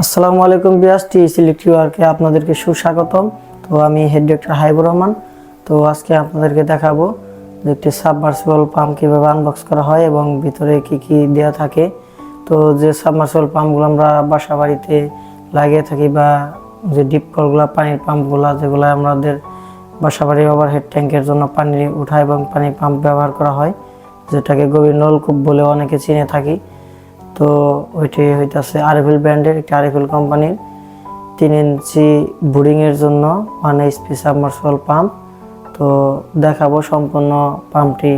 আসসালামু আলাইকুম বিয়াস টি সিলেক্টিভ ওয়ার্কে আপনাদেরকে সুস্বাগতম। তো আমি হেড ডক্টর হাইবুর রহমান। তো আজকে আপনাদেরকে দেখাবো যে একটি সাবমার্সিবল পাম্প কীভাবে আনবক্স করা হয় এবং ভিতরে কি কি দেওয়া থাকে। তো যে সাবমার্সিবল পাম্পগুলো আমরা বাসা বাড়িতে লাগিয়ে থাকি বা যে ডিপ কলগুলো পানির পাম্পগুলো, যেগুলো আমাদের বাসা বাড়ির ওভারহেড ট্যাঙ্কের জন্য পানি উঠা এবং পানির পাম্প ব্যবহার করা হয়, যেটাকে গভীর নলকূপ বলে অনেকে চিনে থাকি। তো ওইটি হইতাছে আরএফএল ব্র্যান্ডের একটি আরএফএল কোম্পানির তিন ইঞ্চি বোরিংয়ের জন্য ওয়ান এইচপি সাবমার্সিবল পাম্প তো দেখাবো সম্পূর্ণ পাম্পটি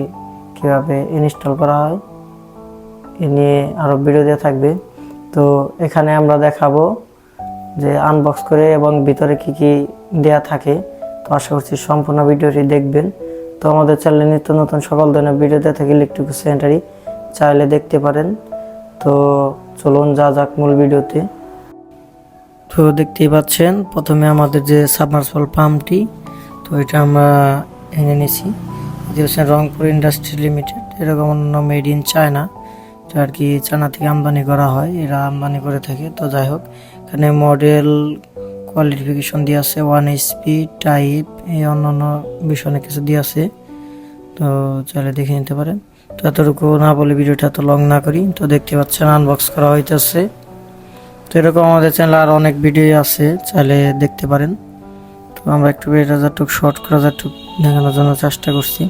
কীভাবে ইনস্টল করা হয়। এ নিয়ে আরও ভিডিও দেওয়া থাকবে। তো এখানে আমরা দেখাবো যে আনবক্স করে এবং ভিতরে কি কি দেয়া থাকে। তো আশা করছি সম্পূর্ণ ভিডিওটি দেখবেন। তো আমাদের চ্যানেলে নিত্য নতুন সকল ধরনের ভিডিও দেওয়া থাকে ইলেকট্রিক সেন্টারি চাইলে দেখতে পারেন। তো চলুন, যা যাক মূল ভিডিওতে। তো দেখতেই পাচ্ছেন, প্রথমে আমাদের যে সাবমার্সিবল পাম্পটি, তো এটা আমরা এনে নিয়েছি হচ্ছে রংপুর ইন্ডাস্ট্রি লিমিটেড এরকম অন্য মেড ইন চায়না, এটা আর কি চায়না থেকে আমদানি করা হয়, এরা আমদানি করে থাকে। তো যাই হোক, এখানে মডেল কোয়ালিফিকেশন দিয়ে আছে, ওয়ান এইচপি টাইপ, এই অন্যান্য বিষয় অনেক কিছু দিয়ে আছে। তো চাইলে দেখে নিতে পারেন। তো এতটুকু না বলে ভিডিওটা এত লং না করি। তো দেখতে পাচ্ছেন আনবক্স করা হইতেছে। তো এরকম আমাদের চ্যানেলে আর অনেক ভিডিও আছে, চাইলে দেখতে পারেন। তো আমরা একটু এটা যতটুকু শর্ট করা যতটুকু দেখানোর জন্য চেষ্টা করছি।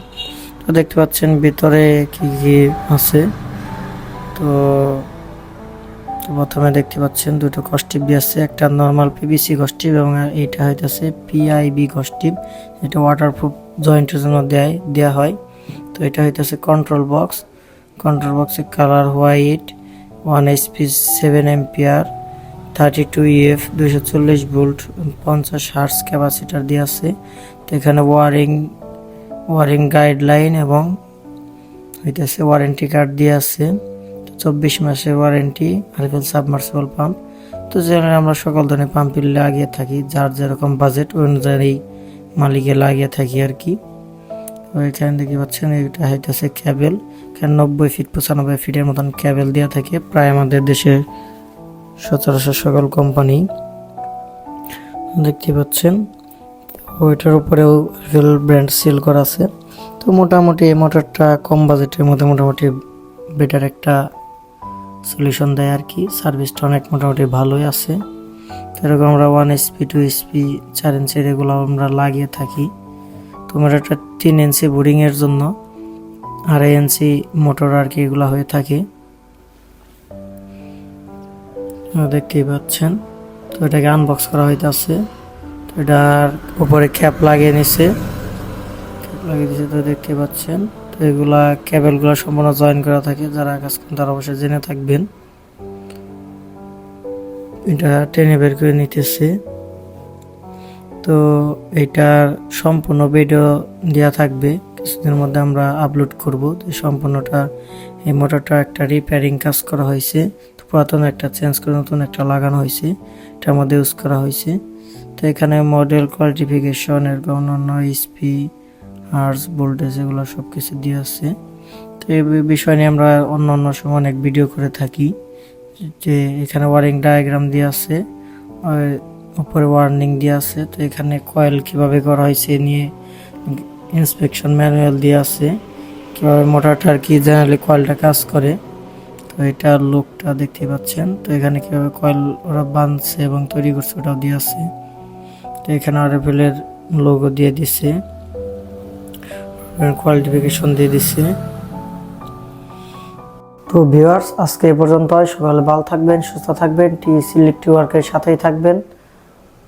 তো দেখতে পাচ্ছেন ভিতরে কি কি আছে। তো তো প্রথমে দেখতে পাচ্ছেন দুটো কস্টিপ দিয়ে আছে। একটা নর্মাল পিবিসি কস্টিপ এবং এইটা হইতেছে পিআইবি কস্টিপ এটা ওয়াটারপ্রুফ জয়েন্টের জন্য দেয় দেওয়া হয়। তো এটা হইতেছে কন্ট্রোল বক্স কন্ট্রোল বক্সের colour white one HP seven ampere thirty two EF দুইশো চল্লিশ ভোল্ট পঞ্চাশ হার্স ক্যাপাসিটার দিয়ে আছে। তো এখানে ওয়ারিং ওয়ারিং গাইডলাইন এবং হইতেছে ওয়ারেন্টি কার্ড দিয়ে আছে। চব্বিশ মাসের ওয়ারেন্টি আরফেল সাবমার্সিবল পাম্প তো যেখানে আমরা সকল ধরনের পাম্পের লাগিয়ে থাকি, যার যেরকম বাজেট অনুযায়ী মালিকে লাগিয়ে থাকি আর কি। তো এখানে দেখতে পাচ্ছেন? এটা হইতেছে ক্যাবেল এখানে নব্বই ফিট পঁচানব্বই ফিটের মতন ক্যাবেল দেওয়া থাকে। প্রায় আমাদের দেশের সচরাচর সকল কোম্পানি দেখতে পাচ্ছেন? ওইটার উপরেও রেল ব্র্যান্ড সিল করা আছে। তো মোটামুটি এই মোটরটা কম বাজেটের মধ্যে মোটামুটি বেটার একটা সলিউশন দেয় আর কি। সার্ভিসটা অনেক মোটামুটি ভালোই আছে। এরকম আমরা ওয়ান এসপি টু এসপি চার ইঞ্চির এগুলো আমরা লাগিয়ে থাকি। তোমার একটা তিন ইঞ্চি বোরিংয়ের জন্য, আড়াই ইঞ্চি মোটর আর কি এগুলো হয়ে থাকে। দেখতেই পাচ্ছেন। তো এটাকে আনবক্স করা হইতেছে। তো এটার উপরে ক্যাপ লাগিয়ে নিছে। ক্যাপ লাগিয়ে দিছে তো দেখতে পাচ্ছেন। তো এগুলা ক্যাবেলগুলো সম্পূর্ণ জয়েন করা থাকে। যারা কাজ করেন তারা অবশ্যই জেনে থাকবেন। এটা টেনে বের করে নিতেছে। তো এটার সম্পূর্ণ ভিডিও দেওয়া থাকবে। কিছুদিনের মধ্যে আমরা আপলোড করব। তো সম্পূর্ণটা, এই মোটরটা একটা রিপেয়ারিং কাজ করা হয়েছে। তো পুরাতন একটা চেঞ্জ করে নতুন একটা লাগানো হয়েছে। এটার মধ্যে ইউজ করা হয়েছে। তো এখানে মডেল কোয়ালিফিকেশন এরকম অন্যান্য স্পি আর্স ভোল্টেজ এগুলো সব কিছু দিয়ে আছে। তো এই বিষয় নিয়ে আমরা অন্য অন্য সময় অনেক ভিডিও করে থাকি। যে এখানে ওয়ারিং ডায়াগ্রাম দিয়ে আছে। উপরে ওয়ার্নিং দিয়ে আছে। তো এখানে কয়েল কীভাবে করা হয়েছে এ নিয়ে ইন্সপেকশন ম্যানুয়াল দিয়ে আছে। কীভাবে মোটরটা আর কি জেনারেলি কয়েলটা কাজ করে। তো এটা লুকটা দেখতে পাচ্ছেন। তো এখানে কীভাবে কয়েল ওরা বাঁধছে এবং তৈরি করছে ওটাও দিয়ে আছে। তো এখানে আরএফএলের লোগো দিয়ে দিছে। কোয়ালিফিকেশন দিয়ে দিছে। তো ভিউয়ার্স আজকে এই পর্যন্ত সকালে ভালো থাকবেন, সুস্থ থাকবেন। টি সিলেক্টিভ ওয়ার্কের সাথেই থাকবেন।